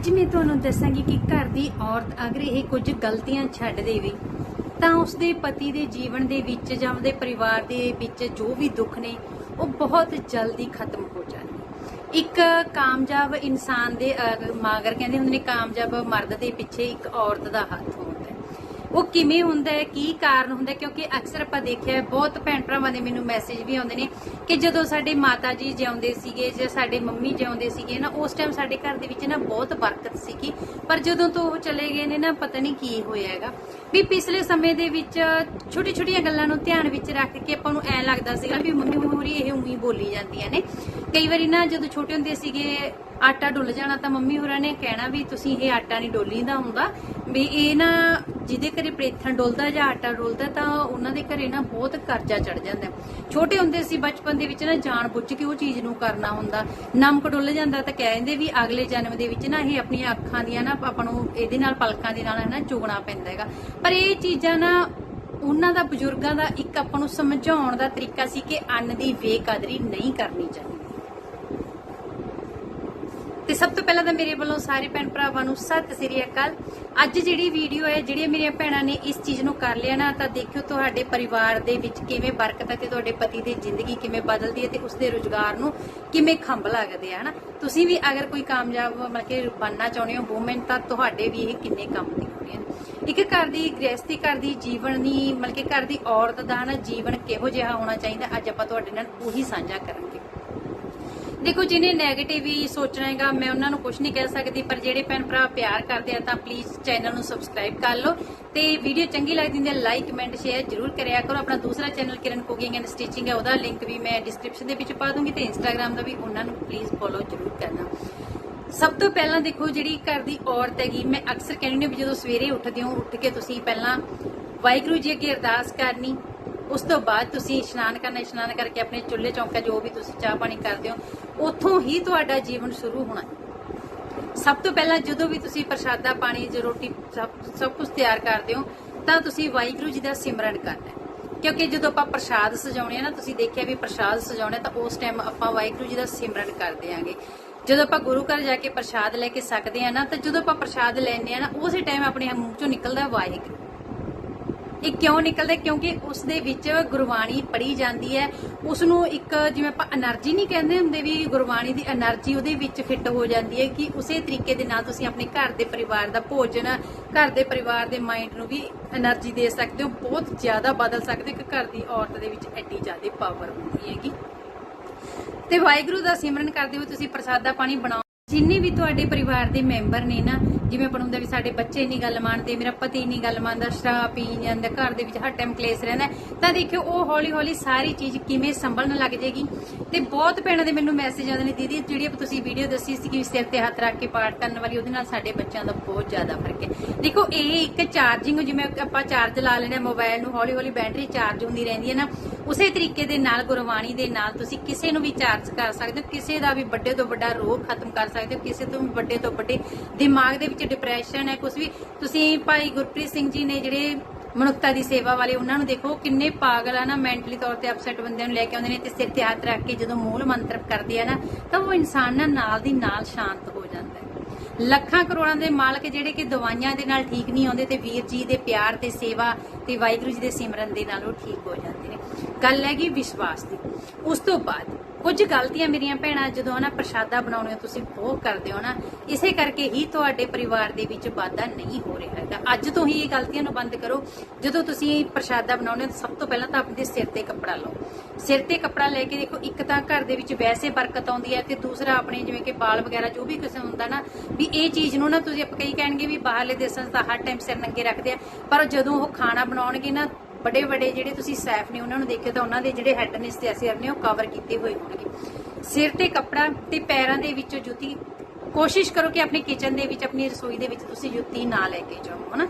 ਅੱਜ ਮੈਂ ਤੁਹਾਨੂੰ ਦੱਸਾਂਗੀ ਕਿ ਘਰ ਦੀ ਔਰਤ ਅਗਰ ਇਹ ਕੁਝ ਗਲਤੀਆਂ ਛੱਡ ਦੇਵੇ, ਤਾਂ ਉਸਦੇ ਪਤੀ ਦੇ ਜੀਵਨ ਦੇ ਵਿੱਚ ਜਾਂ ਉਹਦੇ ਪਰਿਵਾਰ ਦੇ ਵਿੱਚ ਜੋ ਵੀ ਦੁੱਖ ਨੇ, ਉਹ ਬਹੁਤ ਜਲਦੀ ਖਤਮ ਹੋ ਜਾਣਗੇ। ਇੱਕ ਕਾਮਯਾਬ ਇਨਸਾਨ ਦੇ ਮਾਗਰ ਕਹਿੰਦੇ ਹੁੰਦੇ ਨੇ, ਕਾਮਯਾਬ ਮਰਦ ਦੇ ਪਿੱਛੇ ਇੱਕ ਔਰਤ ਦਾ ਹੱਥ ਹੁੰਦਾ ਉਹ ਕਿਵੇਂ ਹੁੰਦਾ ਹੈ, ਕੀ ਕਾਰਨ ਹੁੰਦਾ ਕਿਉਂਕਿ ਅਕਸਰ ਆਪਾਂ ਦੇਖਿਆ ਹੈ, ਬਹੁਤ ਭੈਣ ਭਰਾਵਾਂ ਦੇ ਮੈਨੂੰ ਮੈਸੇਜ ਵੀ ਆਉਂਦੇ ਨੇ ਕਿ ਜਦੋਂ ਸਾਡੇ ਮਾਤਾ ਜੀ ਜਿਉਂਦੇ ਸੀਗੇ ਜਾਂ ਸਾਡੇ ਮੰਮੀ ਜਿਉਂਦੇ ਸੀਗੇ ਨਾ, ਉਸ ਟਾਈਮ ਸਾਡੇ ਘਰ ਦੇ ਵਿੱਚ ਨਾ ਬਹੁਤ ਬਰਕਤ ਸੀਗੀ। ਪਰ ਜਦੋਂ ਤੋਂ ਉਹ ਚਲੇ ਗਏ ਨੇ ਨਾ, ਪਤਾ ਨਹੀਂ ਕੀ ਹੋਇਆ ਹੈਗਾ। ਵੀ ਪਿਛਲੇ ਸਮੇਂ ਦੇ ਵਿੱਚ ਛੋਟੀ ਛੋਟੀਆਂ ਗੱਲਾਂ ਨੂੰ ਧਿਆਨ ਵਿੱਚ ਰੱਖ ਕੇ ਆਪਾਂ ਨੂੰ ਐ ਲੱਗਦਾ ਸੀਗਾ ਵੀ ਮੰਮੀ ਮੋਰੀ ਇਹ ਉਹੀ ਬੋਲੀ ਜਾਂਦੀਆਂ ਨੇ। ਕਈ ਵਾਰੀ ਨਾ ਜਦੋਂ ਛੋਟੇ ਹੁੰਦੇ ਸੀਗੇ ਆਟਾ ਡੁੱਲ ਜਾਣਾ ਤਾਂ ਮੰਮੀ ਹੋਰਾਂ ਨੇ ਕਹਿਣਾ ਵੀ ਤੁਸੀਂ ਇਹ ਆਟਾ ਨਹੀਂ ਡੋਲੀਦਾ ਹੁੰਦਾ। ਵੀ ਇਹ ਨਾ ਜਿਹਦੇ ਘਰੇ ਪ੍ਰੇਥਣ ਡੁੱਲਦਾ ਜਾਂ ਆਟਾ ਡੁੱਲਦਾ ਤਾਂ ਉਹਨਾਂ ਦੇ ਘਰੇ ਨਾ ਬਹੁਤ ਕਰਜ਼ਾ ਚੜ ਜਾਂਦਾ ਛੋਟੇ ਹੁੰਦੇ ਸੀ ਬਚਪਨ ਦੇ ਵਿੱਚ ਨਾ ਜਾਣ ਬੁੱਝ ਕੇ ਉਹ ਚੀਜ਼ ਨੂੰ ਕਰਨਾ ਹੁੰਦਾ। ਨਮਕ ਡੁੱਲ ਜਾਂਦਾ ਤਾਂ ਕਹਿੰਦੇ ਵੀ ਅਗਲੇ ਜਨਮ ਦੇ ਵਿੱਚ ਨਾ ਇਹ ਆਪਣੀਆਂ ਅੱਖਾਂ ਦੀਆਂ ਨਾ ਆਪਾਂ ਨੂੰ ਇਹਦੇ ਨਾਲ ਪਲਕਾਂ ਦੇ ਨਾਲ ਹੈ ਨਾ ਚੁਗਣਾ ਪੈਂਦਾ ਹੈਗਾ। ਪਰ ਇਹ ਚੀਜ਼ਾਂ ਨਾ ਉਹਨਾਂ ਦਾ ਬਜ਼ੁਰਗਾਂ ਦਾ ਇੱਕ ਆਪਾਂ ਨੂੰ ਸਮਝਾਉਣ ਦਾ ਤਰੀਕਾ ਸੀ ਕਿ ਅੰਨ ਦੀ ਬੇਕਦਰੀ ਨਹੀਂ ਕਰਨੀ ਚਾਹੀਦੀ। ਤੇ ਸਭ ਤੋਂ ਪਹਿਲਾਂ ਤਾਂ ਮੇਰੇ ਵੱਲੋਂ ਸਾਰੇ ਭੈਣ ਭਰਾਵਾਂ ਨੂੰ ਸਤਿ ਸ੍ਰੀ ਅਕਾਲ। ਅੱਜ ਜਿਹੜੀ ਵੀਡੀਓ ਹੈ, ਜਿਹੜੀਆਂ ਮੇਰੀਆਂ ਭੈਣਾਂ ਨੇ ਇਸ ਚੀਜ਼ ਨੂੰ ਕਰ ਲਿਆ ਨਾ, ਤਾਂ ਦੇਖਿਓ ਤੁਹਾਡੇ ਪਰਿਵਾਰ ਦੇ ਵਿੱਚ ਕਿਵੇਂ ਬਰਕਤ ਹੈ ਤੇ ਤੁਹਾਡੇ ਪਤੀ ਦੀ ਜ਼ਿੰਦਗੀ ਕਿਵੇਂ ਬਦਲਦੀ ਹੈ ਤੇ ਉਸਦੇ ਰੋਜ਼ਗਾਰ ਨੂੰ ਕਿਵੇਂ ਖੰਭ ਲੱਗਦੇ ਆ, ਹਨਾ? ਤੁਸੀਂ ਵੀ ਅਗਰ ਕੋਈ ਕਾਮਯਾਬ, ਮਤਲਬ ਕਿ ਬਣਨਾ ਚਾਹੁੰਦੇ ਹੋ ਵੂਮਨ ਤਾਂ ਤੁਹਾਡੇ ਵੀ ਇਹ ਕਿੰਨੇ ਕੰਮ ਦੀ ਹੋਣੀਆਂ ਇੱਕ ਘਰ ਦੀ ਗ੍ਰਹਿਸਤੀ ਘਰ ਦੀ ਜੀਵਨ ਦੀ, ਮਤਲਬ ਕਿ ਘਰ ਦੀ ਔਰਤ ਦਾ ਨਾ ਜੀਵਨ ਕਿਹੋ ਜਿਹਾ ਹੋਣਾ ਚਾਹੀਦਾ, ਅੱਜ ਆਪਾਂ ਤੁਹਾਡੇ ਨਾਲ ਉਹੀ ਸਾਂਝਾ ਕਰਾਂਗੇ। ਦੇਖੋ, ਜਿਹਨੇ 네ਗੇਟਿਵ ਹੀ ਸੋਚਣਾ ਹੈਗਾ, ਮੈਂ ਉਹਨਾਂ ਨੂੰ ਕੁਝ ਨਹੀਂ ਕਹਿ ਸਕਦੀ, ਪਰ ਜਿਹੜੇ ਭੈਣ ਭਰਾ ਪਿਆਰ ਕਰਦੇ ਆ, ਤਾਂ ਪਲੀਜ਼ ਚੈਨਲ ਨੂੰ ਸਬਸਕ੍ਰਾਈਬ ਕਰ ਲਓ। ਤੇ ਵੀਡੀਓ ਚੰਗੀ ਲੱਗਦੀ ਹੁੰਦੀ ਲਾਈਕ ਕਮੈਂਟ ਸ਼ੇਅਰ ਜਰੂਰ ਕਰਿਆ ਕਰੋ। ਆਪਣਾ ਦੂਸਰਾ channel Kiran cooking and stitching ਹੈ, ਉਹਦਾ ਲਿੰਕ ਵੀ ਮੈਂ ਡਿਸਕ੍ਰਿਪਸ਼ਨ ਦੇ ਵਿੱਚ ਪਾ ਦੂੰਗੀ ਤੇ ਇੰਸਟਾਗ੍ਰam ਦਾ ਵੀ ਉਹਨਾਂ ਨੂੰ ਪਲੀਜ਼ ਫੋਲੋ ਜਰੂਰ ਕਰਨਾ। ਸਭ ਤੋਂ ਪਹਿਲਾਂ ਦੇਖੋ, ਜਿਹੜੀ ਘਰ ਦੀ ਔਰਤ ਹੈਗੀ, ਮੈਂ ਅਕਸਰ ਕਹਿੰਦੀ ਹਾਂ ਵੀ ਜਦੋਂ ਸਵੇਰੇ ਉੱਠਦੇ ਹੋ, ਉੱਠ ਕੇ ਤੁਸੀਂ ਪਹਿਲਾਂ ਵਾਹਿਗੁਰੂ ਜੀ ਅੱਗੇ ਅਰਦਾਸ ਕਰਨੀ ਉਸ ਤੋਂ ਬਾਅਦ ਤੁਸੀਂ ਇਸ਼ਨਾਨ ਕਰਨਾ, ਇਸ਼ਨਾਨ ਕਰਕੇ ਆਪਣੇ ਚੁੱਲ੍ਹੇ ਚੌਂਕਾ ਜੋ ਵੀ ਤੁਸੀਂ ਚਾਹ ਪਾਣੀ ਕਰਦੇ ਹੋ, ਉੱਥੋਂ ਹੀ ਤੁਹਾਡਾ ਜੀਵਨ ਸ਼ੁਰੂ ਹੋਣਾ। ਸਭ ਤੋਂ ਪਹਿਲਾਂ ਜਦੋਂ ਵੀ ਤੁਸੀਂ ਪ੍ਰਸ਼ਾਦਾ, ਪਾਣੀ ਜੋ ਰੋਟੀ ਸਭ ਸਭ ਕੁਝ ਤਿਆਰ ਕਰਦੇ ਹੋ, ਤਾਂ ਤੁਸੀਂ ਵਾਹਿਗੁਰੂ ਜੀ ਦਾ ਸਿਮਰਨ ਕਰਨਾ ਕਿਉਂਕਿ ਜਦੋਂ ਆਪਾਂ ਪ੍ਰਸ਼ਾਦ ਸਜਾਉਣੇ ਆ ਨਾ, ਤੁਸੀਂ ਦੇਖਿਆ ਵੀ ਪ੍ਰਸ਼ਾਦ ਸਜਾਉਣੇ ਤਾਂ ਉਸ ਟਾਈਮ ਆਪਾਂ ਵਾਹਿਗੁਰੂ ਜੀ ਦਾ ਸਿਮਰਨ ਕਰਦੇ ਆਂਗੇ। ਜਦੋਂ ਆਪਾਂ ਗੁਰੂ ਘਰ ਜਾ ਕੇ ਪ੍ਰਸ਼ਾਦ ਲੈ ਕੇ ਸਕਦੇ ਆ ਨਾ, ਤਾਂ ਜਦੋਂ ਆਪਾਂ ਪ੍ਰਸ਼ਾਦ ਲੈਣੇ ਆ ਨਾ, ਉਸੇ ਟਾਈਮ ਆਪਣੇ ਮੂੰਹ ਚੋਂ ਨਿਕਲਦਾ ਵਾਹਿਗੁਰੂ। ਇਹ ਕਿਉਂ ਨਿਕਲਦਾ ਕਿਉਂਕਿ ਉਸ ਦੇ ਵਿੱਚ ਗੁਰਬਾਣੀ ਪੜ੍ਹੀ ਜਾਂਦੀ ਹੈ। ਉਸ ਨੂੰ ਇੱਕ ਜਿਵੇਂ ਆਪਾਂ એનર્ਜੀ ਨਹੀਂ ਕਹਿੰਦੇ ਹੁੰਦੇ ਵੀ ਗੁਰਬਾਣੀ ਦੀ એનર્ਜੀ ਉਹਦੇ ਵਿੱਚ ਫਿੱਟ ਹੋ ਜਾਂਦੀ ਹੈ ਕਿ ਉਸੇ ਤਰੀਕੇ ਦੇ ਨਾਲ ਤੁਸੀਂ ਆਪਣੇ ਘਰ ਦੇ ਪਰਿਵਾਰ ਦਾ ਭੋਜਨ, ਘਰ ਦੇ ਪਰਿਵਾਰ ਦੇ ਮਾਈਂਡ ਨੂੰ ਵੀ એનર્ਜੀ ਦੇ ਸਕਦੇ ਹੋ। ਬਹੁਤ ਜ਼ਿਆਦਾ ਬਦਲ ਸਕਦੇ ਕਿ ਘਰ ਦੀ ਔਰਤ ਦੇ ਵਿੱਚ ਐਡੀ ਜ਼ਿਆਦਾ ਪਾਵਰ ਹੁੰਦੀ ਹੈਗੀ। ਤੇ ਵਾਹਿਗੁਰੂ ਦਾ ਸਿਮਰਨ ਕਰਦੇ ਹੋ ਤੁਸੀਂ ਪ੍ਰਸਾਦਾ ਪਾਣੀ ਬਣਾਓ। ਜਿੰਨੇ ਵੀ ਤੁਹਾਡੇ ਪਰਿਵਾਰ ਦੇ ਮੈਂਬਰ ਨੇ ਨਾ, ਜਿਵੇਂ ਆਪਾਂ ਨੂੰ ਹੁੰਦਾ ਵੀ ਸਾਡੇ ਬੱਚੇ ਨਹੀਂ ਗੱਲ ਮੰਨਦੇ, ਮੇਰਾ ਪਤੀ ਨਹੀਂ ਗੱਲ ਮੰਨਦਾ, ਸ਼ਰਾਬ ਪੀ ਜਾਂਦਾ, ਘਰ ਦੇ ਵਿੱਚ ਹਰ ਟਾਈਮ ਕਲੇਸ਼ ਰਹਿੰਦਾ ਤਾਂ ਦੇਖਿਓ ਉਹ ਹੌਲੀ ਹੌਲੀ ਸਾਰੀ ਚੀਜ਼ ਕਿਵੇਂ ਸੰਭਲਣ ਲੱਗ ਜਾਏਗੀ। ਤੇ ਬਹੁਤ ਭੈਣਾਂ ਦੇ ਮੈਨੂੰ ਮੈਸੇਜ ਆਉਂਦੇ ਨੇ, ਦੀਦੀ, ਜਿਹੜੀ ਤੁਸੀਂ ਵੀਡੀਓ ਦੱਸੀ ਸੀ ਕਿ ਸਿਰ ਤੇ ਹੱਥ ਰੱਖ ਕੇ ਪਾਠ ਕਰਨ ਵਾਲੀ, ਉਹਦੇ ਨਾਲ ਸਾਡੇ ਬੱਚਿਆਂ ਦਾ ਬਹੁਤ ਜ਼ਿਆਦਾ ਫ਼ਰਕ ਹੈ। ਦੇਖੋ, ਇਹ ਇੱਕ ਚਾਰਜਿੰਗ ਜਿਵੇਂ ਆਪਾਂ ਚਾਰਜ ਲਾ ਲੈਣਾ ਮੋਬਾਈਲ ਨੂੰ ਹੌਲੀ ਹੌਲੀ ਬੈਟਰੀ ਚਾਰਜ ਹੁੰਦੀ ਰਹਿੰਦੀ ਹੈ ਨਾ ਉਸੇ ਤਰੀਕੇ ਦੇ ਨਾਲ ਗੁਰਬਾਣੀ ਦੇ ਨਾਲ ਤੁਸੀਂ ਕਿਸੇ ਨੂੰ ਵੀ ਚਾਰਜ ਕਰ ਸਕਦੇ ਹੋ, ਕਿਸੇ ਦਾ ਵੀ ਵੱਡੇ ਤੋਂ ਵੱਡਾ ਰੋਗ ਖਤਮ ਕਰ ਸਕਦੇ ਹੋ, ਕਿਸੇ ਤੋਂ ਵੀ ਵੱਡੇ ਤੋਂ ਵੱਡੇ ਦਿਮਾਗ ਦੇ ਵਿੱਚ ਡਿਪਰੈਸ਼ਨ ਹੈ ਕੁਝ ਵੀ। ਤੁਸੀਂ ਭਾਈ ਗੁਰਪ੍ਰੀਤ ਸਿੰਘ ਜੀ ਨੇ ਜਿਹੜੇ ਮਨੁੱਖਤਾ ਦੀ ਸੇਵਾ ਵਾਲੇ, ਉਹਨਾਂ ਨੂੰ ਦੇਖੋ, ਕਿੰਨੇ ਪਾਗਲ ਆ ਨਾ ਮੈਂਟਲੀ ਤੌਰ ਤੇ ਅਪਸੈਟ ਬੰਦਿਆਂ ਨੂੰ ਲੈ ਕੇ ਆਉਂਦੇ ਨੇ ਤੇ ਸਿਰ ਤੇ ਹੱਥ ਰੱਖ ਕੇ ਜਦੋਂ ਮੂਲ ਮੰਤਰ ਕਰਦੇ ਆ ਨਾ, ਤਾਂ ਉਹ ਇਨਸਾਨ ਨਾਲ ਦੀ ਨਾਲ ਸ਼ਾਂਤ ਹੋ ਜਾਂਦਾ ਹੈ। ਲੱਖਾਂ ਕਰੋੜਾਂ ਦੇ ਮਾਲਕ ਜਿਹੜੇ ਕਿ ਦਵਾਈਆਂ ਦੇ ਨਾਲ ਠੀਕ ਨਹੀਂ ਆਉਂਦੇ ਤੇ ਵੀਰ ਜੀ ਦੇ ਪਿਆਰ ਤੇ ਸੇਵਾ ਤੇ ਵਾਹਿਗੁਰੂ ਜੀ ਦੇ ਸਿਮਰਨ ਦੇ ਨਾਲ ਉਹ ਠੀਕ ਹੋ ਜਾਂਦੇ ਨੇ। ਗੱਲ ਹੈਗੀ ਵਿਸ਼ਵਾਸ ਦੀ। ਉਸ ਤੋਂ ਬਾਅਦ ਕੁਝ ਗਲਤੀਆਂ ਮੇਰੀਆਂ ਭੈਣਾਂ ਜਦੋਂ ਨਾ ਪ੍ਰਸ਼ਾਦਾ ਬਣਾਉਣੇ ਤੁਸੀਂ ਬਹੁਤ ਕਰਦੇ ਹੋ ਨਾ, ਇਸੇ ਕਰਕੇ ਹੀ ਤੁਹਾਡੇ ਪਰਿਵਾਰ ਦੇ ਵਿੱਚ ਵਾਧਾ ਨਹੀਂ ਹੋ ਰਿਹਾ ਹੈਗਾ। ਅੱਜ ਤੋਂ ਹੀ ਇਹ ਗਲਤੀਆਂ ਨੂੰ ਬੰਦ ਕਰੋ। ਜਦੋਂ ਤੁਸੀਂ ਪ੍ਰਸ਼ਾਦਾ ਬਣਾਉਣੇ ਹੋ ਸਭ ਤੋਂ ਪਹਿਲਾਂ ਤਾਂ ਆਪਣੇ ਸਿਰ ਤੇ ਕੱਪੜਾ ਲਓ। ਸਿਰ ਤੇ ਕੱਪੜਾ ਲੈ ਕੇ ਦੇਖੋ, ਇੱਕ ਤਾਂ ਘਰ ਦੇ ਵਿੱਚ ਵੈਸੇ ਬਰਕਤ ਆਉਂਦੀ ਹੈ ਤੇ ਦੂਸਰਾ ਆਪਣੇ ਜਿਵੇਂ ਕਿ ਬਾਲ ਵਗੈਰਾ ਜੋ ਵੀ ਕਿਸੇ ਹੁੰਦਾ ਨਾ, ਵੀ ਇਹ ਚੀਜ਼ ਨੂੰ ਨਾ ਤੁਸੀਂ ਆਪਾਂ ਕਈ ਕਹਿਣਗੇ ਵੀ ਬਾਹਰਲੇ ਦੇਸ਼ਾਂ 'ਚ ਤਾਂ ਹਰ ਟਾਈਮ ਸਿਰ ਨੰਗੇ ਰੱਖਦੇ ਆ, ਪਰ ਜਦੋਂ ਉਹ ਖਾਣਾ ਬਣਾਉਣਗੇ ਨਾ ਵੱਡੇ ਵੱਡੇ ਜਿਹੜੇ ਤੁਸੀਂ ਸੈਫ ਨੇ, ਉਹਨਾਂ ਨੂੰ ਦੇਖਿਓ ਤਾਂ ਉਹਨਾਂ ਦੇ ਜਿਹੜੇ ਹੈੱਡ ਨੇ ਤੇ ਸਿਰ ਨੇ, ਉਹ ਕਵਰ ਕੀਤੇ ਹੋਏ ਹੋਣਗੇ। ਸਿਰ ਤੇ ਕੱਪੜਾ ਤੇ ਪੈਰਾਂ ਦੇ ਵਿੱਚੋਂ ਜੁੱਤੀ, ਕੋਸ਼ਿਸ਼ ਕਰੋ ਕਿ ਆਪਣੀ ਕਿਚਨ ਦੇ ਵਿੱਚ, ਆਪਣੀ ਰਸੋਈ ਦੇ ਵਿੱਚ ਤੁਸੀਂ ਜੁੱਤੀ ਨਾ ਲੈ ਕੇ ਜਾਓ, ਹਨਾ?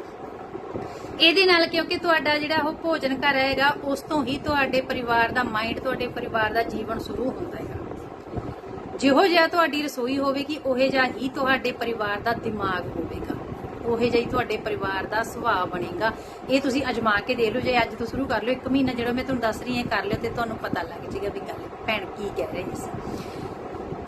ਇਹਦੇ ਨਾਲ ਕਿਉਂਕਿ ਤੁਹਾਡਾ ਜਿਹੜਾ ਉਹ ਭੋਜਨ ਘਰ ਹੈਗਾ, ਉਸ ਤੋਂ ਹੀ ਤੁਹਾਡੇ ਪਰਿਵਾਰ ਦਾ ਮਾਈਂਡ ਤੁਹਾਡੇ ਪਰਿਵਾਰ ਦਾ ਜੀਵਨ ਸ਼ੁਰੂ ਹੁੰਦਾ ਹੈਗਾ। ਜਿਹੋ ਜਿਹਾ ਤੁਹਾਡੀ ਰਸੋਈ ਹੋਵੇਗੀ, ਉਹੇ ਜਿਹਾ ਹੀ ਤੁਹਾਡੇ ਪਰਿਵਾਰ ਦਾ ਦਿਮਾਗ ਹੋਵੇਗਾ। ਉਹੇ ਜਿਹਾ ਤੁਹਾਡੇ ਪਰਿਵਾਰ ਦਾ ਸੁਭਾਅ ਬਣੇਗਾ। ਇਹ ਤੁਸੀਂ ਅਜਮਾ ਕੇ ਦੇਖ ਲਓ, ਜੇ ਅੱਜ ਤੋਂ ਸ਼ੁਰੂ ਕਰ ਲਿਓ, ਇੱਕ ਮਹੀਨਾ ਜਿਹੜਾ ਮੈਂ ਤੁਹਾਨੂੰ ਦੱਸ ਰਹੀ ਹਾਂ ਕਰ ਲਿਓ ਤੇ ਤੁਹਾਨੂੰ ਪਤਾ ਲੱਗ ਜਾਏਗਾ ਵੀ ਗੱਲ, ਭੈਣ ਕੀ ਕਹਿ ਰਹੀ ਸੀ।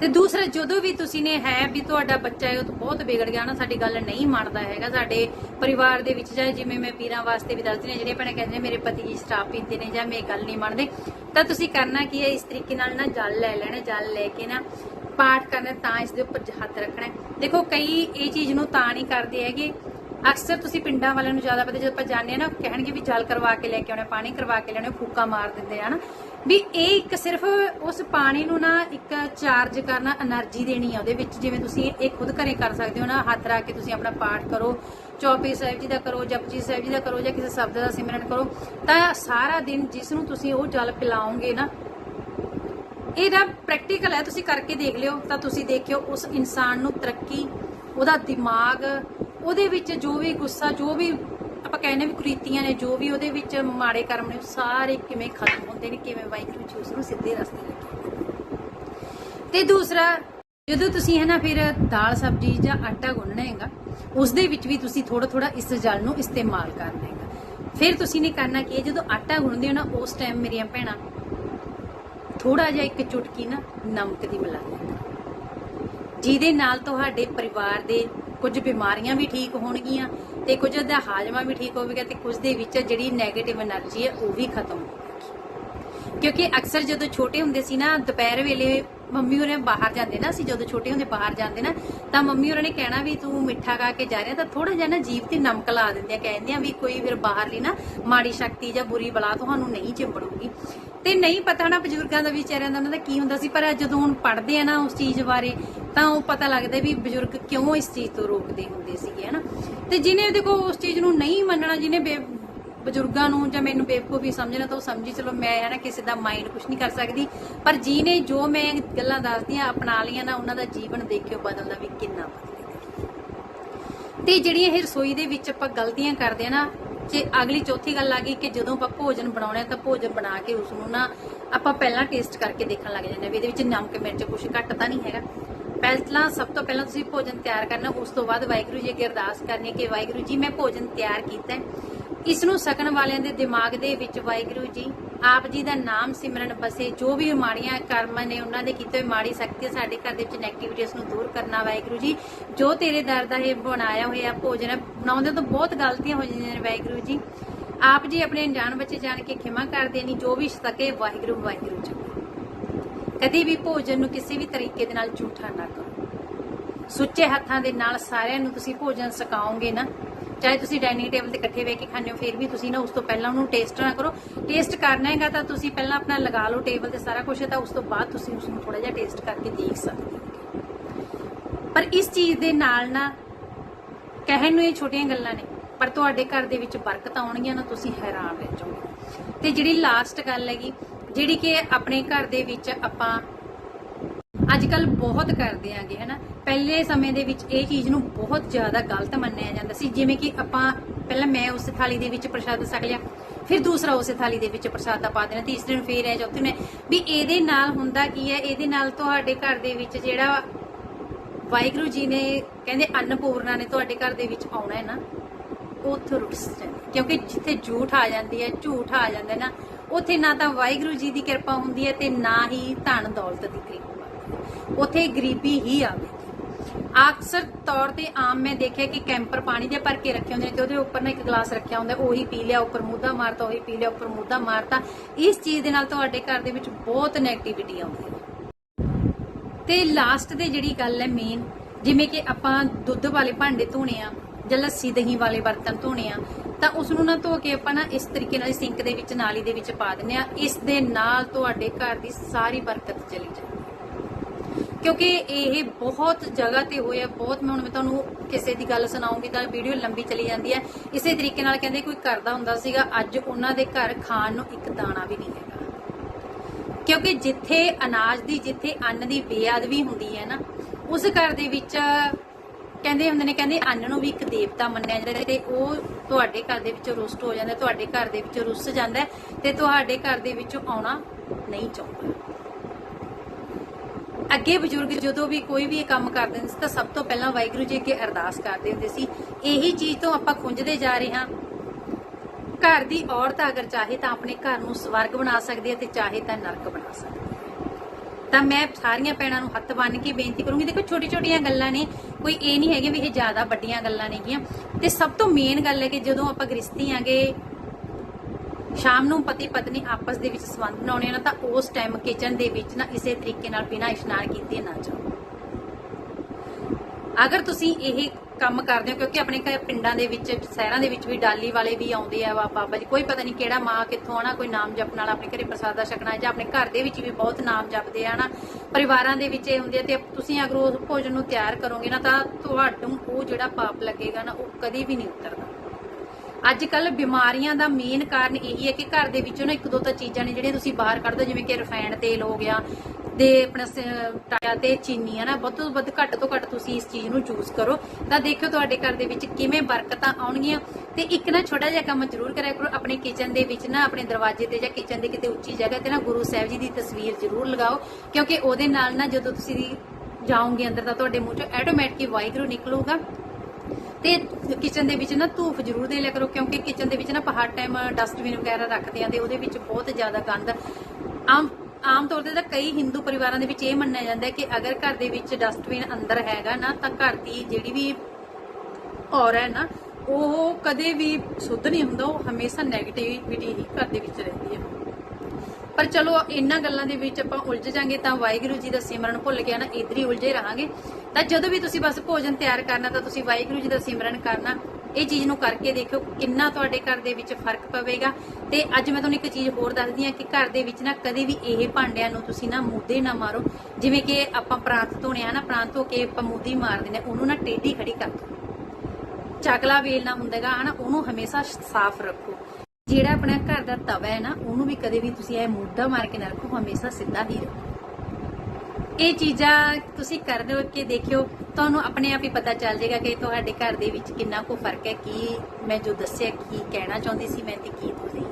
ਤੇ ਦੂਸਰਾ, ਜਦੋਂ ਵੀ ਤੁਸੀਂ ਨੇ ਹੈ ਵੀ ਤੁਹਾਡਾ ਬੱਚਾ ਹੈ, ਉਹ ਤਾਂ ਬਹੁਤ ਵਿਗੜ ਗਿਆ ਨਾ, ਸਾਡੀ ਗੱਲ ਨਹੀਂ ਮੰਨਦਾ ਹੈਗਾ। ਸਾਡੇ ਪਰਿਵਾਰ ਦੇ ਵਿੱਚ ਜਾਂ ਜਿਵੇਂ ਮੈਂ ਪੀਰਾਂ ਵਾਸਤੇ ਵੀ ਦੱਸਦੀ ਨੇ ਜਿਹੜੇ ਭੈਣਾਂ ਕਹਿੰਦੇ ਮੇਰੇ ਪਤੀ ਜੀ ਸ਼ਰਾਬ ਪੀਂਦੇ ਨੇ ਜਾਂ ਮੈਂ ਗੱਲ ਨਹੀਂ ਮੰਨਦੇ, ਤਾਂ ਤੁਸੀਂ ਕਰਨਾ ਕੀ ਹੈ, ਇਸ ਤਰੀਕੇ ਨਾਲ ਨਾ ਜਲ ਲੈ ਲੈਣਾ, ਜਲ ਲੈ ਕੇ ਨਾ ਪਾਠ ਕਰਨਾ ਤਾਂ ਇਸ ਦੇ ਉੱਪਰ ਹੱਥ ਰੱਖਣਾ ਦੇਖੋ, ਕਈ ਇਹ ਚੀਜ਼ ਨੂੰ ਤਾਂ ਨਹੀਂ ਕਰਦੇ ਹੈਗੇ। ਅਕਸਰ ਤੁਸੀਂ ਪਿੰਡਾਂ ਵਾਲਿਆਂ ਨੂੰ ਜ਼ਿਆਦਾ ਪਤਾ, ਜਦੋਂ ਆਪਾਂ ਜਾਣਦੇ ਆ ਨਾ, ਕਹਿਣਗੇ ਵੀ ਜਲ ਕਰਵਾ ਕੇ ਲੈ ਕੇ ਆਉਣਾ, ਪਾਣੀ ਕਰਵਾ ਕੇ ਲਿਆਉਣਾ ਫੂਕਾ ਮਾਰ ਦਿੰਦੇ ਆ ਨਾ ਵੀ ਇਹ ਇੱਕ ਸਿਰਫ ਉਸ ਪਾਣੀ ਨੂੰ ਨਾ ਇੱਕ ਚਾਰਜ ਕਰਨਾ એનર્ਜੀ ਦੇਣੀ ਆ ਉਹਦੇ ਵਿੱਚ। ਜਿਵੇਂ ਤੁਸੀਂ ਇਹ ਖੁਦ ਘਰੇ ਕਰ ਸਕਦੇ ਹੋ ਨਾ, ਹੱਥ ਰੱਖ ਕੇ ਤੁਸੀਂ ਆਪਣਾ ਪਾਠ ਕਰੋ, ਚੌਪੀ ਸਾਹਿਬ ਜੀ ਦਾ ਕਰੋ, ਜਪਜੀ ਸਾਹਿਬ ਜੀ ਦਾ ਕਰੋ ਜਾਂ ਕਿਸੇ ਸ਼ਬਦ ਦਾ ਸਿਮਰਨ ਕਰੋ, ਤਾਂ ਸਾਰਾ ਦਿਨ ਜਿਸ ਨੂੰ ਤੁਸੀਂ ਉਹ ਜਲ ਪਿਲਾਉਂਗੇ ਨਾ ਇਹਦਾ ਪ੍ਰੈਕਟੀਕਲ ਹੈ, ਤੁਸੀਂ ਕਰਕੇ ਦੇਖ ਲਿਓ, ਤਾਂ ਤੁਸੀਂ ਦੇਖਿਓ ਉਸ ਇਨਸਾਨ ਨੂੰ ਤਰੱਕੀ, ਉਹਦਾ ਦਿਮਾਗ, ਉਹਦੇ ਵਿੱਚ ਜੋ ਵੀ ਗੁੱਸਾ, ਜੋ ਵੀ ਆਪਾਂ ਕਹਿੰਦੇ ਵੀ ਕੁਰੀਤੀਆਂ ਨੇ, ਜੋ ਵੀ ਉਹਦੇ ਵਿੱਚ ਮਾੜੇ ਕਰਮ ਨੇ, ਉਹ ਸਾਰੇ ਕਿਵੇਂ ਖਤਮ ਹੁੰਦੇ ਨੇ, ਕਿਵੇਂ ਵਾਹਿਗੁਰੂ ਜੀ ਉਸ ਨੂੰ ਸਿੱਧੇ ਰਸਤੇ ਲੈ ਤੇ ਦੂਸਰਾ, ਜਦੋਂ ਤੁਸੀਂ ਹੈ ਨਾ ਫਿਰ ਦਾਲ, ਸਬਜੀ ਜਾਂ ਆਟਾ ਗੁੰਨਣਾ ਹੈਗਾ ਉਸ ਦੇ ਵਿੱਚ ਵੀ ਤੁਸੀਂ ਥੋੜਾ ਥੋੜਾ ਇਸ ਜਲ ਨੂੰ ਇਸਤੇਮਾਲ ਕਰਨਾ ਹੈਗਾ। ਫਿਰ ਤੁਸੀਂ ਨੇ ਕਰਨਾ ਕੀ ਹੈ, ਜਦੋਂ ਆਟਾ ਗੁੰਨਦੇ ਹੋ ਨਾ, ਉਸ ਟਾਈਮ ਮੇਰੀਆਂ ਭੈਣਾਂ ਥੋੜਾ ਜਿਹਾ ਇੱਕ ਚੁਟਕੀ ਨਾ ਨਮਕ ਦੀ ਮਿਲਾ ਲੈਣਾ ਜਿਹਦੇ ਨਾਲ ਤੁਹਾਡੇ ਪਰਿਵਾਰ ਦੇ ਕੁਝ ਬਿਮਾਰੀਆਂ ਵੀ ਠੀਕ ਹੋਣਗੀਆਂ ਤੇ ਕੁਝ ਦਾ ਹਾਜ਼ਮਾ ਵੀ ਠੀਕ ਹੋਵੇਗਾ ਤੇ ਕੁਝ ਦੇ ਵਿੱਚ ਜਿਹੜੀ ਨੈਗੇਟਿਵ એનર્ਜੀ ਹੈ ਉਹ ਵੀ ਖਤਮ ਹੋਵੇਗੀ। ਕਿਉਂਕਿ ਅਕਸਰ ਜਦੋਂ ਛੋਟੇ ਹੁੰਦੇ ਸੀ ਨਾ, ਦੁਪਹਿਰ ਵੇਲੇ ਮੰਮੀ ਹੋਰੇ ਬਾਹਰ ਜਾਂਦੇ ਨਾ, ਅਸੀਂ ਜਦੋਂ ਛੋਟੇ ਹੁੰਦੇ ਬਾਹਰ ਜਾਂਦੇ ਨਾ, ਤਾਂ ਮੰਮੀ ਹੋਰਾਂ ਨੇ ਕਹਿਣਾ ਵੀ ਤੂੰ ਮਿੱਠਾ ਖਾ ਕੇ ਜਾ ਰਿਹਾ, ਤਾਂ ਥੋੜਾ ਜਿਹਾ ਨਾ ਜੀਭ ਤੇ ਨਮਕ ਲਾ ਦਿੰਦੇ ਆ, ਕਹਿੰਦੇ ਆ ਵੀ ਕੋਈ ਫਿਰ ਬਾਹਰਲੀ ਨਾ ਮਾੜੀ ਸ਼ਕਤੀ ਜਾਂ ਬੁਰੀ ਬਲਾ ਤੁਹਾਨੂੰ ਨਹੀਂ ਚਿੰਬੜੂਗੀ। ਤੇ ਨਹੀਂ ਪਤਾ ਨਾ ਬਜ਼ੁਰਗਾਂ ਦਾ, ਵਿਚਾਰਿਆਂ ਦਾ ਉਹਨਾਂ ਦਾ ਕੀ ਹੁੰਦਾ ਸੀ, ਪਰ ਜਦੋਂ ਹੁਣ ਪੜ੍ਹਦੇ ਆ ਨਾ ਉਸ ਚੀਜ਼ ਬਾਰੇ, ਤਾਂ ਉਹ ਪਤਾ ਲੱਗਦਾ ਵੀ ਬਜ਼ੁਰਗ ਕਿਉਂ ਇਸ ਚੀਜ਼ ਤੋਂ ਰੋਕਦੇ ਹੁੰਦੇ ਸੀਗੇ, ਹਨਾ? ਤੇ ਜਿਹਨੇ ਦੇਖੋ ਉਸ ਚੀਜ਼ ਨੂੰ ਨਹੀਂ ਮੰਨਣਾ, ਜਿਹਨੇ ਬੇ- ਬਜ਼ੁਰਗਾਂ ਨੂੰ ਜਾਂ ਮੈਨੂੰ ਬੇਵਕੂਫੀ ਸਮਝਣਾ ਤਾਂ ਉਹ ਸਮਝੀ, ਚਲੋ ਮੈਂ ਹੈ ਨਾ ਕਿਸੇ ਦਾ ਮਾਈਂਡ ਕੁਝ ਨਹੀਂ ਕਰ ਸਕਦੀ। ਪਰ ਜੀ ਨੇ ਜੋ ਮੈਂ ਗੱਲਾਂ ਦੱਸਦੀ ਆ ਅਪਣਾ ਲਈਆਂ ਨਾ, ਉਹਨਾਂ ਦਾ ਜੀਵਨ ਦੇਖਿਓ ਬਦਲਦਾ ਵੀ ਕਿੰਨਾ ਬਦਲੇਗਾ। ਤੇ ਜਿਹੜੀਆਂ ਇਹ ਰਸੋਈ ਦੇ ਵਿੱਚ ਆਪਾਂ ਗਲਤੀਆਂ ਕਰਦੇ ਆ ਨਾ ਜੇ ਅਗਲੀ ਚੌਥੀ ਗੱਲ ਆ ਗਈ ਕਿ ਜਦੋਂ ਆਪਾਂ ਭੋਜਨ ਬਣਾਉਣਾ ਹੈ ਤਾਂ ਭੋਜਨ ਬਣਾ ਕੇ ਉਸ ਨੂੰ ਨਾ ਆਪਾਂ ਪਹਿਲਾਂ ਟੇਸਟ ਕਰਕੇ ਦੇਖਣ ਲੱਗ ਜਾਂਦੇ ਆ ਵੀ ਇਹਦੇ ਵਿੱਚ ਨਮਕ, ਮਿਰਚ ਕੁਝ ਘੱਟ ਤਾਂ ਨਹੀਂ ਹੈਗਾ। ਪਹਿਲਾਂ ਸਭ ਤੋਂ ਪਹਿਲਾਂ ਤੁਸੀਂ ਭੋਜਨ ਤਿਆਰ ਕਰਨਾ, ਉਸ ਤੋਂ ਬਾਅਦ ਵਾਹਿਗੁਰੂ ਜੀ ਅੱਗੇ ਅਰਦਾਸ ਕਰਨੀ ਕਿ ਵਾਹਿਗੁਰੂ ਜੀ, ਮੈਂ ਭੋਜਨ ਤਿਆਰ ਕੀਤਾ ਹੈ। ਇਸ ਨੂੰ ਸਕਣ ਵਾਲਿਆਂ ਦੇ ਦਿਮਾਗ ਦੇ ਵਿੱਚ ਵਾਹਿਗੁਰੂ ਜੀ, ਆਪ ਜੀ ਦਾ ਨਾਮ ਸਿਮਰਨ ਬਸੇ, ਜੋ ਵੀ ਮਾੜੀਆਂ ਕਰਮ ਨੇ ਉਹਨਾਂ ਦੇ ਕੀਤੇ ਹੋਏ ਮਾੜੀ ਸ਼ਕਤੀ ਸਾਡੇ ਘਰ ਦੇ ਵਿੱਚ ਨੈਗੇਟਿਵਿਟੀ ਨੂੰ ਦੂਰ ਕਰਨਾ ਵਾਹਿਗੁਰੂ ਜੀ। ਜੋ ਤੇਰੇ ਦਰ ਦਾ ਇਹ ਬਣਾਇਆ ਹੋਇਆ ਭੋਜਨ ਬਣਾਉਂਦੇ ਤਾਂ ਬਹੁਤ ਗਲਤੀਆਂ ਹੋ ਜਾਂਦੀਆਂ ਨੇ ਵਾਹਿਗੁਰੂ ਜੀ। ਆਪ ਜੀ ਆਪਣੇ ਅਣਜਾਣ ਬੱਚੇ ਜਾਣ ਕੇ ਖਿਮਾ ਕਰ ਦੇਣੀ ਜੋ ਵੀ ਸਕੇ ਵਾਹਿਗੁਰੂ ਵਾਹਿਗੁਰੂ ਜੀ। ਕਦੇ ਵੀ ਭੋਜਨ ਨੂੰ ਕਿਸੇ ਵੀ ਤਰੀਕੇ ਦੇ ਨਾਲ ਝੂਠਾ ਨਾ ਕਰੋ। ਸੁੱਚੇ ਹੱਥਾਂ ਦੇ ਨਾਲ ਸਾਰਿਆਂ ਨੂੰ ਤੁਸੀਂ ਭੋਜਨ ਸਕਾਓਗੇ ਨਾ ਚਾਹੇ ਤੁਸੀਂ ਡਾਈਨਿੰਗ ਟੇਬਲ ਤੇ ਇਕੱਠੇ ਬਹਿ ਕੇ ਖਾਂਦੇ ਹੋ, ਫਿਰ ਵੀ ਤੁਸੀਂ ਨਾ ਉਸ ਤੋਂ ਪਹਿਲਾਂ ਉਹਨੂੰ ਟੇਸਟ ਨਾ ਕਰੋ। ਟੇਸਟ ਕਰਨਾ ਹੈਗਾ ਤਾਂ ਤੁਸੀਂ ਪਹਿਲਾਂ ਆਪਣਾ ਲਗਾ ਲਓ ਟੇਬਲ ਤੇ ਸਾਰਾ ਕੁਝ ਤਾਂ ਉਸ ਤੋਂ ਬਾਅਦ ਤੁਸੀਂ ਉਸ ਨੂੰ ਥੋੜਾ ਜਿਹਾ ਟੇਸਟ ਕਰਕੇ ਦੇਖ ਸਕਦੇ ਹੋ। ਪਰ ਇਸ ਚੀਜ਼ ਦੇ ਨਾਲ ਨਾ ਕਹਿਣ ਨੂੰ ਇਹ ਛੋਟੀਆਂ ਗੱਲਾਂ ਨੇ, ਪਰ ਤੁਹਾਡੇ ਘਰ ਦੇ ਵਿੱਚ ਬਰਕਤ ਆਉਣਗੀਆਂ ਨਾ, ਤੁਸੀਂ ਹੈਰਾਨ ਰਹਿ ਜਾਓਗੇ। ਤੇ ਜਿਹੜੀ ਲਾਸਟ ਗੱਲ ਹੈਗੀ, ਜਿਹੜੀ ਕਿ ਆਪਣੇ ਘਰ ਦੇ ਵਿੱਚ ਆਪਾਂ ਅੱਜ ਕੱਲ ਬਹੁਤ ਕਰਦੇ ਆਂਗੇ ਹਨਾ? ਪਹਿਲੇ ਸਮੇਂ ਦੇ ਵਿੱਚ ਇਹ ਚੀਜ਼ ਨੂੰ ਬਹੁਤ ਜ਼ਿਆਦਾ ਗਲਤ ਮੰਨਿਆ ਜਾਂਦਾ ਸੀ, ਜਿਵੇਂ ਕਿ ਆਪਾਂ ਪਹਿਲਾਂ ਮੈਂ ਉਸ ਥਾਲੀ ਦੇ ਵਿੱਚ ਪ੍ਰਸ਼ਾਦ ਛਕ ਲਿਆ, ਫਿਰ ਦੂਸਰਾ ਉਸੇ ਥਾਲੀ ਦੇ ਵਿੱਚ ਪ੍ਰਸ਼ਾਦਾ ਪਾ ਦੇਣਾ, ਤੀਸਰੇ ਨੂੰ ਫੇਰ ਹੈ ਚੌਥੇ ਨੇ ਵੀ ਇਹਦੇ ਨਾਲ ਹੁੰਦਾ ਕੀ ਹੈ, ਇਹਦੇ ਨਾਲ ਤੁਹਾਡੇ ਘਰ ਦੇ ਵਿੱਚ ਜਿਹੜਾ ਵਾਹਿਗੁਰੂ ਜੀ ਨੇ ਕਹਿੰਦੇ ਅੰਨਪੂਰਨਾ ਨੇ ਤੁਹਾਡੇ ਘਰ ਦੇ ਵਿੱਚ ਆਉਣਾ ਹੈ ਨਾ ਉਹ ਉੱਥੋਂ ਰੁੱਟ ਜਾਂਦੀ ਕਿਉਂਕਿ ਜਿੱਥੇ ਝੂਠ ਆ ਜਾਂਦੀ ਹੈ, ਝੂਠ ਆ ਜਾਂਦਾ ਨਾ, ਉੱਥੇ ਨਾ ਤਾਂ ਵਾਹਿਗੁਰੂ ਜੀ ਦੀ ਕਿਰਪਾ ਹੁੰਦੀ ਹੈ ਤੇ ਨਾ ਹੀ ਧਨ ਦੌਲਤ ਦੀ ਕਿਰਪਾ। ਉੱਥੇ ਗਰੀਬੀ ਹੀ ਆਵੇ ਅਕਸਰ ਤੌਰ ਤੇ ਆਮ ਮੈਂ ਦੇਖਿਆ ਕਿ ਕੈਂਪਰ ਪਾਣੀ ਦੇ ਭਰ ਕੇ ਰੱਖੇ ਹੁੰਦੇ ਨੇ ਤੇ ਉਹਦੇ ਉੱਪਰ ਨਾ ਇੱਕ ਗਲਾਸ ਰੱਖਿਆ ਹੁੰਦਾ, ਉਹੀ ਪੀ ਲਿਆ, ਉੱਪਰ ਮੁੱਦਾ ਮਾਰਤਾ, ਉਹੀ ਪੀ ਲਿਆ, ਉੱਪਰ ਮੁੱਦਾ ਮਾਰਤਾ। ਇਸ ਚੀਜ਼ ਦੇ ਨਾਲ ਤੁਹਾਡੇ ਘਰ ਦੇ ਵਿੱਚ ਬਹੁਤ ਨੈਗੇਟਿਵਿਟੀ ਆਉਂਦੀ ਹੈ। ਤੇ ਲਾਸਟ ਤੇ ਜਿਹੜੀ ਗੱਲ ਹੈ ਮੇਨ ਜਿਵੇਂ ਕਿ ਆਪਾਂ ਦੁੱਧ ਵਾਲੇ ਭਾਂਡੇ ਧੋਣੇ ਆ ਜਾਂ ਲੱਸੀ, ਦਹੀਂ ਵਾਲੇ ਬਰਤਨ ਧੋਣੇ ਆ, ਤਾਂ ਉਸ ਨੂੰ ਨਾ ਧੋ ਕੇ ਆਪਾਂ ਨਾ ਇਸ ਤਰੀਕੇ ਨਾਲ ਸਿੰਕ ਦੇ ਵਿੱਚ, ਨਾਲੀ ਦੇ ਵਿੱਚ ਪਾ ਦਿੰਨੇ ਆ। ਇਸ ਦੇ ਨਾਲ ਤੁਹਾਡੇ ਘਰ ਦੀ ਸਾਰੀ ਬਰਕਤ ਚਲੀ ਜਾਂਦੀ ਕਿਉਂਕਿ ਇਹ ਬਹੁਤ ਜਗ੍ਹਾ ਤੇ ਹੋਇਆ ਬਹੁਤ ਮੈਂ ਹੁਣ ਮੈਂ ਤੁਹਾਨੂੰ ਕਿਸੇ ਦੀ ਗੱਲ ਸੁਣਾਉਂਗੀ ਤਾਂ ਵੀਡੀਓ ਲੰਬੀ ਚਲੀ ਜਾਂਦੀ ਹੈ। ਇਸੇ ਤਰੀਕੇ ਨਾਲ ਕਹਿੰਦੇ ਕੋਈ ਕਰਦਾ ਹੁੰਦਾ ਸੀਗਾ, ਅੱਜ ਉਹਨਾਂ ਦੇ ਘਰ ਖਾਣ ਨੂੰ ਇੱਕ ਦਾਣਾ ਵੀ ਨਹੀਂ ਹੈਗਾ। ਕਿਉਂਕਿ ਜਿੱਥੇ ਅਨਾਜ ਦੀ, ਜਿੱਥੇ ਅੰਨ ਦੀ ਬੇਅਦਬੀ ਹੁੰਦੀ ਹੈ ਨਾ, ਉਸ ਘਰ ਦੇ ਵਿੱਚ ਕਹਿੰਦੇ ਹੁੰਦੇ ਨੇ, ਕਹਿੰਦੇ ਅੰਨ ਨੂੰ ਵੀ ਇੱਕ ਦੇਵਤਾ ਮੰਨਿਆ ਜਾਂਦਾ ਹੈ ਤੇ ਉਹ ਤੁਹਾਡੇ ਘਰ ਦੇ ਵਿੱਚ ਰੁਸਟ ਹੋ ਜਾਂਦਾ, ਤੁਹਾਡੇ ਘਰ ਦੇ ਵਿੱਚ ਰੁੱਸ ਜਾਂਦਾ ਹੈ ਤੇ ਤੁਹਾਡੇ ਘਰ ਦੇ ਵਿੱਚੋਂ ਆਉਣਾ ਨਹੀਂ ਚਾਹੁੰਦਾ। ਅੱਗੇ ਬਜ਼ੁਰਗ ਜਦੋਂ ਵੀ ਕੋਈ ਵੀ ਇਹ ਕੰਮ ਕਰਦੇ ਹੁੰਦੇ ਸੀ ਤਾਂ ਸਭ ਤੋਂ ਪਹਿਲਾਂ ਵਾਹਿਗੁਰੂ ਜੀ ਅੱਗੇ ਅਰਦਾਸ ਕਰਦੇ ਹੁੰਦੇ ਸੀ, ਇਹੀ ਚੀਜ਼ ਤੋਂ ਆਪਾਂ ਖੁੰਝਦੇ ਜਾ ਰਹੇ ਹਾਂ। ਘਰ ਦੀ ਔਰਤ ਅਗਰ ਚਾਹੇ ਤਾਂ ਆਪਣੇ ਘਰ ਨੂੰ ਸਵਰਗ ਬਣਾ ਸਕਦੀ ਹੈ ਤੇ ਚਾਹੇ ਤਾਂ ਨਰਕ ਬਣਾ ਸਕਦੀ ਹੈ। ਤਾਂ ਮੈਂ ਸਾਰੀਆਂ ਭੈਣਾਂ ਨੂੰ ਹੱਥ ਬੰਨ੍ਹ ਕੇ ਬੇਨਤੀ ਕਰੂੰਗੀ, ਦੇਖੋ ਛੋਟੀ ਛੋਟੀਆਂ ਗੱਲਾਂ ਨੇ, ਕੋਈ ਇਹ ਨਹੀਂ ਹੈਗੇ ਵੀ ਇਹ ਜ਼ਿਆਦਾ ਵੱਡੀਆਂ ਗੱਲਾਂ ਨੇਗੀਆਂ। ਤੇ ਸਭ ਤੋਂ ਮੇਨ ਗੱਲ ਹੈ ਕਿ ਜਦੋਂ ਆਪਾਂ ਗ੍ਰਸਤੀ ਆਂਗੇ ਸ਼ਾਮ ਨੂੰ ਪਤੀ ਪਤਨੀ ਆਪਸ ਦੇ ਵਿੱਚ ਸੰਬੰਧ ਬਣਾਉਣੇ ਆ ਨਾ ਤਾਂ ਉਸ ਟਾਈਮ ਕਿਚਨ ਦੇ ਵਿੱਚ ਨਾ ਇਸੇ ਤਰੀਕੇ ਨਾਲ ਬਿਨਾਂ ਇਸ਼ਨਾਨ ਕੀਤੇ ਨਾ ਜਾਓ। ਅਗਰ ਤੁਸੀਂ ਇਹ ਕੰਮ ਕਰਦੇ ਹੋ, ਕਿਉਂਕਿ ਆਪਣੇ ਘਰ ਪਿੰਡਾਂ ਦੇ ਵਿੱਚ, ਸ਼ਹਿਰਾਂ ਦੇ ਵਿੱਚ ਵੀ ਡਾਲੀ ਵਾਲੇ ਵੀ ਆਉਂਦੇ ਆ ਵਾ ਬਾਬਾ ਜੀ, ਕੋਈ ਪਤਾ ਨਹੀਂ ਕਿਹੜਾ ਮਾਂ ਕਿੱਥੋਂ ਆਣਾ ਕੋਈ ਨਾਮ ਜਪਣ ਵਾਲਾ ਆਪਣੇ ਘਰੇ ਪ੍ਰਸਾਦਾ ਛਕਣਾ, ਜਾਂ ਆਪਣੇ ਘਰ ਦੇ ਵਿੱਚ ਵੀ ਬਹੁਤ ਨਾਮ ਜਪਦੇ ਆ ਨਾ, ਪਰਿਵਾਰਾਂ ਦੇ ਵਿੱਚ ਇਹ ਹੁੰਦੇ ਆ, ਤੇ ਤੁਸੀਂ ਅਗਰ ਉਸ ਭੋਜਨ ਨੂੰ ਤਿਆਰ ਕਰੋਗੇ ਨਾ ਤਾਂ ਤੁਹਾਨੂੰ ਉਹ ਜਿਹੜਾ ਪਾਪ ਲੱਗੇਗਾ ਨਾ, ਉਹ ਕਦੀ ਵੀ ਨਹੀਂ ਉਤਰਦਾ। ਅੱਜ ਕੱਲ ਬਿਮਾਰੀਆਂ ਦਾ ਮੇਨ ਕਾਰਨ ਇਹੀ ਹੈ ਕਿ ਘਰ ਦੇ ਵਿੱਚੋਂ ਨਾ ਇੱਕ ਦੋ ਤਾਂ ਚੀਜ਼ਾਂ ਨੇ ਜਿਹੜੀਆਂ ਤੁਸੀਂ ਬਾਹਰ ਕੱਢ ਦੋ ਜਿਵੇਂ ਕਿ ਰਿਫਾਈਨਡ ਤੇਲ ਹੋ ਗਿਆ ਤੇ ਆਪਣਾ ਟਾਇਆ ਤੇ ਚੀਨੀ ਹੈ ਨਾ ਵੱਧ ਤੋਂ ਵੱਧ ਘੱਟ ਤੋਂ ਘੱਟ ਤੁਸੀਂ ਇਸ ਚੀਜ਼ ਨੂੰ ਚੂਜ਼ ਕਰੋ। ਤਾਂ ਦੇਖਿਓ ਤੁਹਾਡੇ ਘਰ ਦੇ ਵਿੱਚ ਕਿਵੇਂ ਬਰਕਤਾਂ ਆਉਣਗੀਆਂ। ਤੇ ਇੱਕ ਨਾ ਛੋਟਾ ਜਿਹਾ ਕੰਮ ਜ਼ਰੂਰ ਕਰਿਆ ਕਰੋ, ਆਪਣੇ ਕਿਚਨ ਦੇ ਵਿੱਚ ਨਾ, ਆਪਣੇ ਦਰਵਾਜ਼ੇ ਤੇ ਜਾਂ ਕਿਚਨ ਦੇ ਕਿਤੇ ਉੱਚੀ ਜਗ੍ਹਾ ਤੇ ਨਾ ਗੁਰੂ ਸਾਹਿਬ ਜੀ ਦੀ ਤਸਵੀਰ ਜ਼ਰੂਰ ਲਗਾਓ। ਕਿਉਂਕਿ ਉਹਦੇ ਨਾਲ ਨਾ ਜਦੋਂ ਤੁਸੀਂ ਜਾਓਗੇ ਅੰਦਰ ਤਾਂ ਤੁਹਾਡੇ ਮੂੰਹ ਚੋਂ ਆਟੋਮੈਟਿਕ ਵਾਹਿਗੁਰੂ ਨਿਕਲੂਗਾ। ਤੇ ਕਿਚਨ ਦੇ ਵਿੱਚ ਨਾ ਧੂਫ ਜ਼ਰੂਰ ਦੇ ਲਿਆ ਕਰੋ, ਕਿਉਂਕਿ ਕਿਚਨ ਦੇ ਵਿੱਚ ਨਾ ਆਪਾਂ ਹਰ ਟਾਈਮ ਡਸਟਬਿਨ ਵਗੈਰਾ ਰੱਖਦੇ ਆਂ ਤੇ ਉਹਦੇ ਵਿੱਚ ਬਹੁਤ ਜ਼ਿਆਦਾ ਗੰਦ। ਆਮ ਆਮ ਤੌਰ ਤੇ ਤਾਂ ਕਈ ਹਿੰਦੂ ਪਰਿਵਾਰਾਂ ਦੇ ਵਿੱਚ ਇਹ ਮੰਨਿਆ ਜਾਂਦਾ ਹੈ ਕਿ ਅਗਰ ਘਰ ਦੇ ਵਿੱਚ ਡਸਟਬਿਨ ਅੰਦਰ ਹੈਗਾ ਨਾ, ਤਾਂ ਘਰ ਦੀ ਜਿਹੜੀ ਵੀ ਔਰ ਹੈ ਨਾ, ਉਹ ਕਦੇ ਵੀ ਸੁੱਧ ਨਹੀਂ ਹੁੰਦਾ, ਉਹ ਹਮੇਸ਼ਾ 네ਗੇਟਿਵਿਟੀ ਹੀ ਘਰ ਦੇ ਵਿੱਚ ਰਹਿੰਦੀ ਹੈ। ਪਰ ਚਲੋ, ਇਹਨਾਂ ਗੱਲਾਂ ਦੇ ਵਿੱਚ ਆਪਾਂ ਉਲਝ ਜਾਾਂਗੇ ਤਾਂ ਵਾਹਿਗੁਰੂ ਜੀ ਦਾ ਸਿਮਰਨ ਭੁੱਲ ਕੇ ਨਾ ਇਧਰ ਹੀ ਉਲਝੇ ਰਹਾਂਗੇ। ਤਾਂ ਜਦੋਂ ਵੀ ਤੁਸੀਂ ਬਸ ਭੋਜਨ ਤਿਆਰ ਕਰਨਾ, ਤਾਂ ਤੁਸੀਂ ਵਾਹਿਗੁਰੂ ਜੀ ਦਾ ਸਿਮਰਨ ਕਰਨਾ। ਇਹ ਚੀਜ਼ ਨੂੰ ਕਰਕੇ ਦੇਖਿਓ ਕਿੰਨਾ ਤੁਹਾਡੇ ਘਰ ਦੇ ਵਿੱਚ ਫ਼ਰਕ ਪਵੇਗਾ। ਤੇ ਅੱਜ ਮੈਂ ਤੁਹਾਨੂੰ ਇੱਕ ਚੀਜ਼ ਹੋਰ ਦੱਸਦੀ ਆ ਕਿ ਘਰ ਦੇ ਵਿੱਚ ਨਾ ਕਦੇ ਵੀ ਇਹ ਭਾਂਡਿਆਂ ਨੂੰ ਤੁਸੀਂ ਨਾ ਮੁੱਦੇ ਨਾ ਮਾਰੋ। ਜਿਵੇਂ ਕਿ ਆਪਾਂ ਪ੍ਰਾਂਤ ਧੋਣੇ ਆ ਨਾ, ਪ੍ਰਾਂਤ ਧੋ ਕੇ ਆਪਾਂ ਮੁੱਦੀ ਮਾਰਦੇ ਨੇ, ਉਹਨੂੰ ਨਾ ਟੇਢੀ ਖੜੀ ਕਰ ਦਿਓ ਚਕਲਾ ਵੇਲਣਾ ਹੁੰਦਾਗਾ, ਹਨਾ, ਉਹਨੂੰ ਹਮੇਸ਼ਾ ਸਾਫ਼ ਰੱਖੋ। ਜਿਹੜਾ ਆਪਣਾ ਘਰ ਦਾ ਤਵਾ ਹੈ ਨਾ, ਉਹਨੂੰ ਵੀ ਕਦੇ ਵੀ ਤੁਸੀਂ ਇਹ ਮੁੱਦਾ ਮਾਰ ਕੇ ਨਾ ਰੱਖੋ, ਹਮੇਸ਼ਾ ਸਿੱਧਾ ਹੀ ਰੱਖੋ ਇਹ ਚੀਜ਼ਾਂ ਤੁਸੀਂ ਕਰਦੇ ਹੋ ਕਿ ਦੇਖਿਓ, ਤੁਹਾਨੂੰ ਆਪਣੇ ਆਪ ਹੀ ਪਤਾ ਚੱਲ ਜਾਏਗਾ ਕਿ ਤੁਹਾਡੇ ਘਰ ਦੇ ਵਿੱਚ ਕਿੰਨਾ ਕੁ ਫ਼ਰਕ ਹੈ, ਕੀ ਮੈਂ ਜੋ ਦੱਸਿਆ, ਕੀ ਕਹਿਣਾ ਚਾਹੁੰਦੀ ਸੀ ਮੈਂ ਤੇ ਕੀ ਤੁਸੀਂ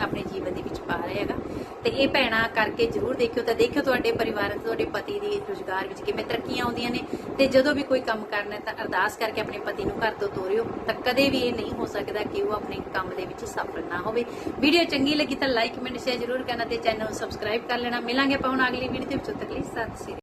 ਆਪਣੇ ਜੀਵਨ ਦੇ ਵਿੱਚ ਪਾ ਰਹੇ ਹੈਗਾ। ਤੇ ਇਹ ਭੈਣਾ ਕਰਕੇ ਜਰੂਰ ਦੇਖਿਓ ਤਾਂ ਦੇਖਿਓ ਤੁਹਾਡੇ ਪਰਿਵਾਰ ਤੇ ਤੁਹਾਡੇ ਪਤੀ ਦੀ ਰੁਜ਼ਗਾਰ ਵਿੱਚ ਕਿਵੇਂ ਤਰੱਕੀਆਂ ਆਉਂਦੀਆਂ ਨੇ। ਤੇ ਜਦੋਂ ਵੀ ਕੋਈ ਕੰਮ ਕਰਨਾ ਤਾਂ ਅਰਦਾਸ ਕਰਕੇ ਆਪਣੇ ਪਤੀ ਨੂੰ ਘਰ ਤੋਂ ਤੋਰਿਓ ਤਾਂ ਕਦੇ ਵੀ ਇਹ ਨਹੀਂ ਹੋ ਸਕਦਾ ਕਿ ਉਹ ਆਪਣੇ ਕੰਮ ਦੇ ਵਿੱਚ ਸਫਲ ਨਾ ਹੋਵੇ। ਵੀਡੀਓ ਚੰਗੀ ਲੱਗੀ ਤਾਂ ਲਾਈਕ ਕਮੈਂਟ ਸ਼ੇਅਰ ਜਰੂਰ ਕਰਨਾ ਤੇ ਚੈਨਲ ਨੂੰ ਸਬਸਕ੍ਰਾਈਬ ਕਰ ਲੈਣਾ। ਮਿਲਾਂਗੇ ਆਪਾਂ ਹੁਣ ਅਗਲੀ ਵੀਡੀਓ ਦੇ ਵਿੱਚ ਤੱਕ ਲਈ ਸਤਿ ਸ੍ਰੀ ਅਕਾਲ।